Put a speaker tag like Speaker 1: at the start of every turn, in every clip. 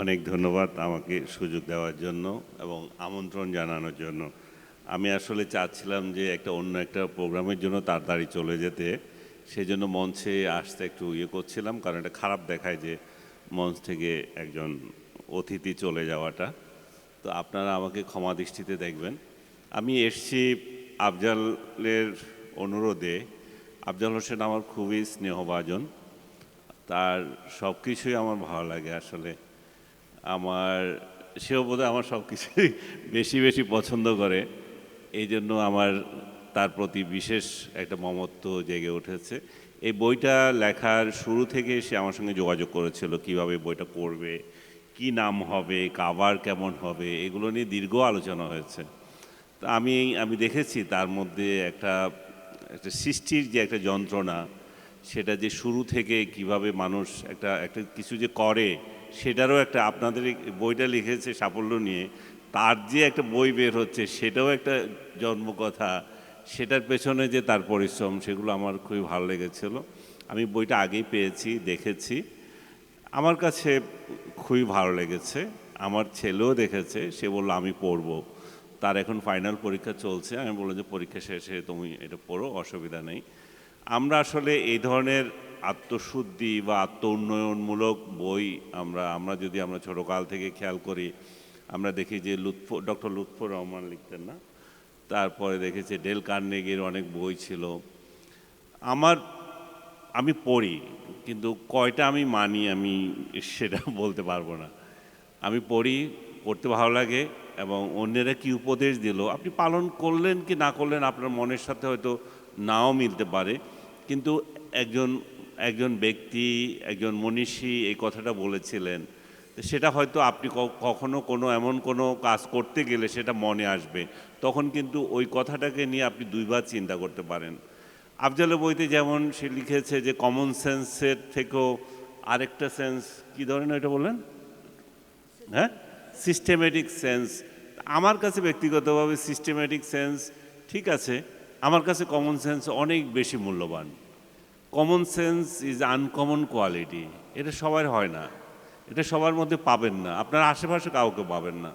Speaker 1: অনেক ধন্যবাদ আমাকে সুযোগ দেওয়ার জন্য এবং আমন্ত্রণ জানানোর জন্য। আমি আসলে চাচ্ছিলাম যে একটা অন্য একটা প্রোগ্রামের জন্য তাড়াতাড়ি চলে যেতে। সেই জন্য মঞ্চে আসতে একটু ইয়ে করছিলাম, কারণ এটা খারাপ দেখায় যে মঞ্চ থেকে একজন অতিথি চলে যাওয়াটা। তো আপনারা আমাকে ক্ষমা দৃষ্টিতে দেখবেন। আমি এসছি আফজালের অনুরোধে। আফজাল হোসেন আমার খুবই স্নেহভাজন। তার সব কিছুই আমার ভালো লাগে আসলে। আমার, সেও বোধহয় আমার সব কিছুই বেশি বেশি পছন্দ করে। এই জন্য আমার তার প্রতি বিশেষ একটা মমত্ব জেগে উঠেছে। এই বইটা লেখার শুরু থেকে সে আমার সঙ্গে যোগাযোগ করেছিল, কীভাবে বইটা করবে, কি নাম হবে কাভার কেমন হবে, এগুলো নিয়ে দীর্ঘ আলোচনা হয়েছে। তা আমি আমি দেখেছি তার মধ্যে একটা একটা সৃষ্টির যে একটা যন্ত্রণা সেটা যে শুরু থেকে কীভাবে মানুষ একটা একটা কিছু যে করে, সেটারও একটা আপনাদের বইটা লিখেছে সাফল্য নিয়ে, তার যে একটা বই বের হচ্ছে সেটাও একটা জন্মকথা, সেটার পেছনে যে তার পরিশ্রম, সেগুলো আমার খুবই ভালো লেগেছিল। আমি বইটা আগেই পেয়েছি, দেখেছি। আমার কাছে খুবই ভালো লেগেছে। আমার ছেলেও দেখেছে, সে বলল, আমি পড়ব। তার এখন ফাইনাল পরীক্ষা চলছে। আমি বললাম যে, পরীক্ষা শেষে তুমি এটা পড়ো, অসুবিধা নেই। আমরা আসলে এই ধরনের আত্মশুদ্ধি বা আত্ম উন্নয়নমূলক বই আমরা আমরা যদি আমরা ছোটোকাল থেকে খেয়াল করি, আমরা দেখি যে লুৎফ, ডক্টর লুৎফর রহমান লিখতেন না? তারপরে দেখেছি ডেল কার্নেগির অনেক বই ছিল। আমার, আমি পড়ি, কিন্তু কয়টা আমি মানি আমি সেটা বলতে পারব না। আমি পড়ি, পড়তে ভালো লাগে এবং অন্যেরা কি উপদেশ দিল? আপনি পালন করলেন কি না করলেন আপনার মনের সাথে হয়তো নাও মিলতে পারে, কিন্তু একজন একজন ব্যক্তি, একজন মনীষী এই কথাটা বলেছিলেন, সেটা হয়তো আপনি কখনো কোনো এমন কোনো কাজ করতে গেলে সেটা মনে আসবে, তখন কিন্তু ওই কথাটাকে নিয়ে আপনি দুইবার চিন্তা করতে পারেন। আফজালের বইতে যেমন সে লিখেছে যে কমন সেন্সের থেকেও আরেকটা সেন্স কী ধরনের এটা বললেন? হ্যাঁ? সিস্টেমেটিক সেন্স আমার কাছে ব্যক্তিগতভাবে সিস্টেমেটিক সেন্স ঠিক আছে আমার কাছে কমন সেন্স অনেক বেশি মূল্যবান। Common sense is uncommon quality এটা সবার হয় না। এটা সবার মধ্যে পাবেন না। আপনার আশেপাশে কাউকে পাবেন না।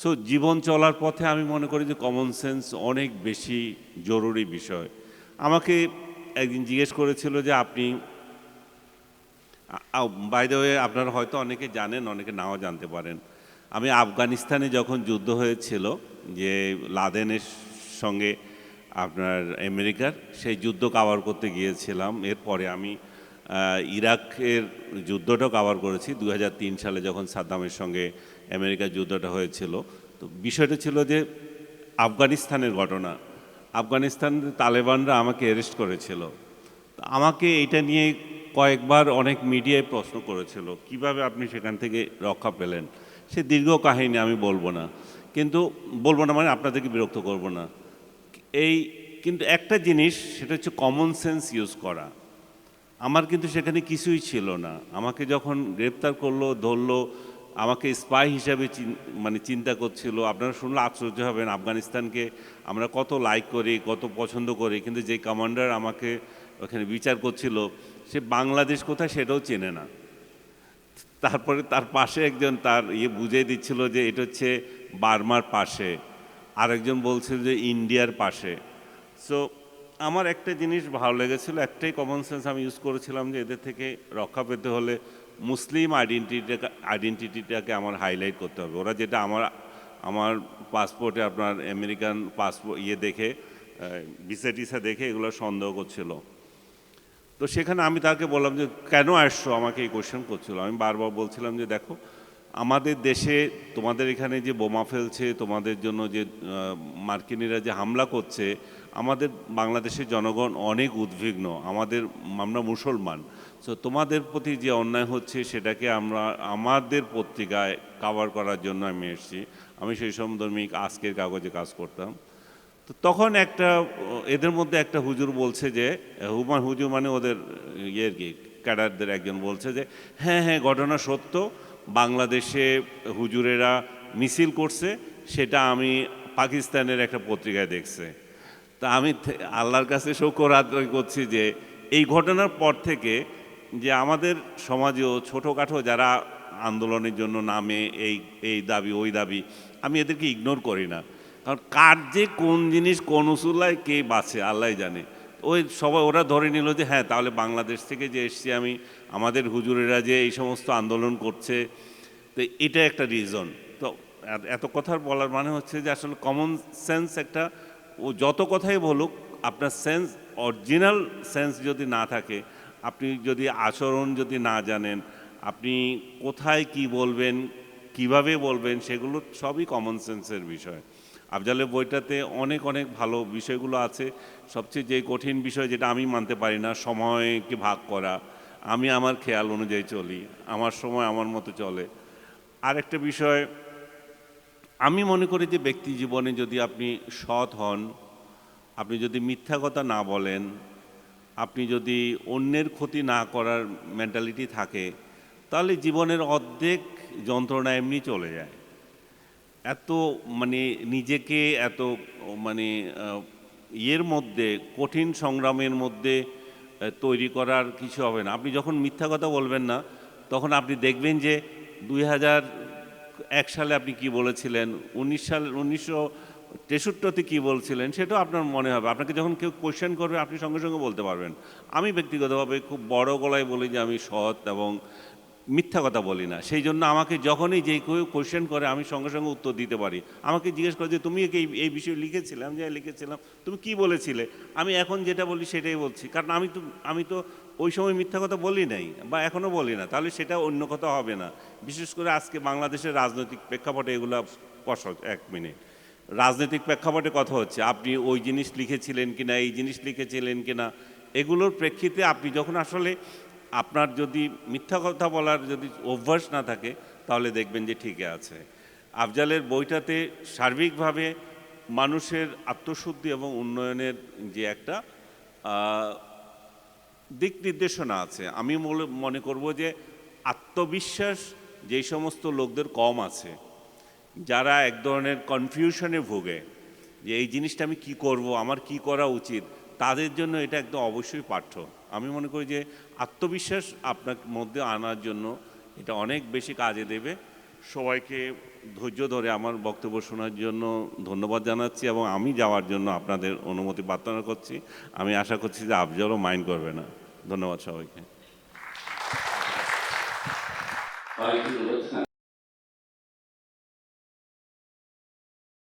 Speaker 1: সো জীবন চলার পথে আমি মনে করি যে কমন সেন্স অনেক বেশি জরুরি বিষয়। আমাকে একদিন জিজ্ঞেস করেছিল যে আপনি বাই দ্য ওয়ে আপনারা হয়তো অনেকে জানেন, অনেকে নাও জানতে পারেন। আমি আফগানিস্তানে যখন যুদ্ধ হয়েছিল, যে লাদেনের সঙ্গে আপনার আমেরিকার, সেই যুদ্ধ কাভার করতে গিয়েছিলাম। এরপরে আমি ইরাকের যুদ্ধটাও কাভার করেছি। দু হাজার তিন সালে যখন সাদ্দামের সঙ্গে আমেরিকার যুদ্ধটা হয়েছিল। তো বিষয়টা ছিল যে, আফগানিস্তানের ঘটনা। আফগানিস্তান তালেবানরা আমাকে অ্যারেস্ট করেছিল। তা আমাকে এটা নিয়ে কয়েকবার অনেক মিডিয়ায় প্রশ্ন করেছিল, কীভাবে আপনি সেখান থেকে রক্ষা পেলেন? সে দীর্ঘ কাহিনী আমি বলব না। কিন্তু বলব না মানে আপনাদেরকে বিরক্ত করব না। এই কিন্তু একটা জিনিস, সেটা হচ্ছে কমন সেন্স ইউজ করা। আমার কিন্তু সেখানে কিছুই ছিল না। আমাকে যখন গ্রেপ্তার করল, ধরলো, আমাকে স্পাই হিসাবে মানে চিন্তা করছিল। আপনারা শুনলে আশ্চর্য হবেন, আফগানিস্তানকে আমরা কত লাইক করি, কত পছন্দ করি, কিন্তু যে কমান্ডার আমাকে ওখানে বিচার করছিল, সে বাংলাদেশ কোথায় সেটাও চেনে না। তারপরে তার পাশে একজন তার ইয়ে বুঝিয়ে দিচ্ছিল যে এটা হচ্ছে বার্মার পাশে। আরেকজন বলছিল যে ইন্ডিয়ার পাশে। সো আমার একটা জিনিস ভালো লেগেছিল, একটাই কমন সেন্স আমি ইউজ করেছিলাম যে এদের থেকে রক্ষা পেতে হলে মুসলিম আইডেন্টিটিটাকে আইডেন্টিটিটাকে আমার হাইলাইট করতে হবে। ওরা যেটা আমার আমার পাসপোর্টে আপনার আমেরিকান পাসপোর্ট ইয়ে দেখে ভিসা টিসা দেখে এগুলো সন্দেহ করছিল। তো সেখানে আমি তাকে বললাম যে, কেন আসছো? আমাকে এই কোশ্চেন করছিল। আমি বারবার বলছিলাম যে, দেখো আমাদের দেশে তোমাদের এখানে যে বোমা ফেলছে, তোমাদের জন্য যে মার্কিনিরা যে হামলা করছে, আমাদের বাংলাদেশের জনগণ অনেক উদ্বিগ্ন। আমাদের, আমরা মুসলমান। সো তোমাদের প্রতি যে অন্যায় হচ্ছে, সেটাকে আমরা, আমাদের পত্রিকায় কাভার করার জন্য আমি এসেছি। আমি সেই সমধর্মিক আজকের কাগজে কাজ করতাম। তো তখন একটা, এদের মধ্যে একটা হুজুর বলছে যে হুমান হুজুর মানে ওদের ইয়ের কি, ক্যাডারদের একজন বলছে যে হ্যাঁ হ্যাঁ ঘটনা সত্য। বাংলাদেশে হুজুরেরা মিছিল করছে, সেটা আমি পাকিস্তানের একটা পত্রিকায় দেখছে। তা আমি আল্লাহর কাছে শকর আদায় করছি যে, এই ঘটনার পর থেকে যে আমাদের সমাজেও ছোটোখাটো যারা আন্দোলনের জন্য নামে এই এই দাবি, ওই দাবি, আমি এদেরকে ইগনোর করি না। কারণ কার যে কোন জিনিস কোন উসুলায় কে বাঁচে আল্লাহ জানে। ওই সবাই ওরা ধরে নিল যে হ্যাঁ তাহলে বাংলাদেশ থেকে যে এসছি আমি, আমাদের হুজুরেরা যে এই সমস্ত আন্দোলন করছে। তো এটা একটা রিজন তো এত- কথার বলার মানে হচ্ছে যে আসলে কমন সেন্স একটা, ও যত কথাই বলুক, আপনার সেন্স অরিজিনাল সেন্স যদি না থাকে, আপনি যদি আচরণ যদি না জানেন, আপনি কোথায় কি বলবেন, কীভাবে বলবেন, সেগুলো সবই কমন সেন্সের বিষয়। আফজালের বইটাতে অনেক অনেক ভালো বিষয়গুলো আছে। সবচেয়ে যে কঠিন বিষয় যেটা আমি মানতে পারি না, সময়কে ভাগ করা। আমি আমার খেয়াল অনুযায়ী চলি, আমার সময় আমার মতো চলে। আরেকটা বিষয়, আমি মনে করি যে ব্যক্তি জীবনে যদি আপনি সৎ হন, আপনি যদি মিথ্যা কথা না বলেন, আপনি যদি অন্যের ক্ষতি না করার মেন্টালিটি থাকে, তাহলে জীবনের অর্ধেক যন্ত্রণা এমনি চলে যায়। এত মানে নিজেকে এত মানে ইয়ের মধ্যে, কঠিন সংগ্রামের মধ্যে তৈরি করার কিছু হবে না। আপনি যখন মিথ্যা কথা বলবেন না, তখন আপনি দেখবেন যে দুই হাজার এক সালে আপনি কি বলেছিলেন, উনিশ সাল, উনিশশো তেষট্টিতে কী বলছিলেন সেটাও আপনার মনে হবে। আপনাকে যখন কেউ কোয়েশ্চেন করবে, আপনি সঙ্গে সঙ্গে বলতে পারবেন। আমি ব্যক্তিগতভাবে খুব বড় গলায় বলি যে আমি সৎ এবং মিথ্যা কথা বলি না। সেই জন্য আমাকে যখনই যে কেউ কোয়েশ্চেন করে, আমি সঙ্গে সঙ্গে উত্তর দিতে পারি। আমাকে জিজ্ঞেস করে যে, তুমি এই এই বিষয়ে লিখেছিলে আমি যে, লিখেছিলাম। তুমি কি বলেছিলে? আমি এখন যেটা বলি, সেটাই বলছি। কারণ আমি তো আমি তো ওই সময় মিথ্যা কথা বলি নাই বা এখনও বলি না। তাহলে সেটা অন্য কথা হবে না। বিশেষ করে আজকে বাংলাদেশের রাজনৈতিক প্রেক্ষাপটে এগুলো স্পষ্ট। এক মিনিট। রাজনৈতিক প্রেক্ষাপটে কথা হচ্ছে, আপনি ওই জিনিস লিখেছিলেন কি না এই জিনিস লিখেছিলেন কি না এগুলোর প্রেক্ষিতে আপনি যখন আসলে আপনার যদি মিথ্যা কথা বলার যদি অভ্যাস না থাকে, তাহলে দেখবেন যে ঠিকই আছে। আফজালের বইটাতে সার্বিকভাবে মানুষের আত্মশুদ্ধি এবং উন্নয়নের যে একটা দিক নির্দেশনা আছে। আমি মনে করব যে আত্মবিশ্বাস যেই সমস্ত লোকদের কম আছে, যারা এক ধরনের কনফিউশনে ভোগে যে এই জিনিসটা আমি কি করব, আমার কি করা উচিত? তাদের জন্য এটা একদম অবশ্যই পাঠ্য। আমি মনে করি যে আত্মবিশ্বাস আপনার মধ্যে আনার জন্য এটা অনেক বেশি কাজে দেবে। সবাইকে ধৈর্য ধরে আমার বক্তব্য শোনার জন্য ধন্যবাদ জানাচ্ছি এবং আমি যাওয়ার জন্য আপনাদের অনুমতি প্রার্থনা করছি। আমি আশা করছি যে আফজলও মাইন্ড করবে না। ধন্যবাদ সবাইকে।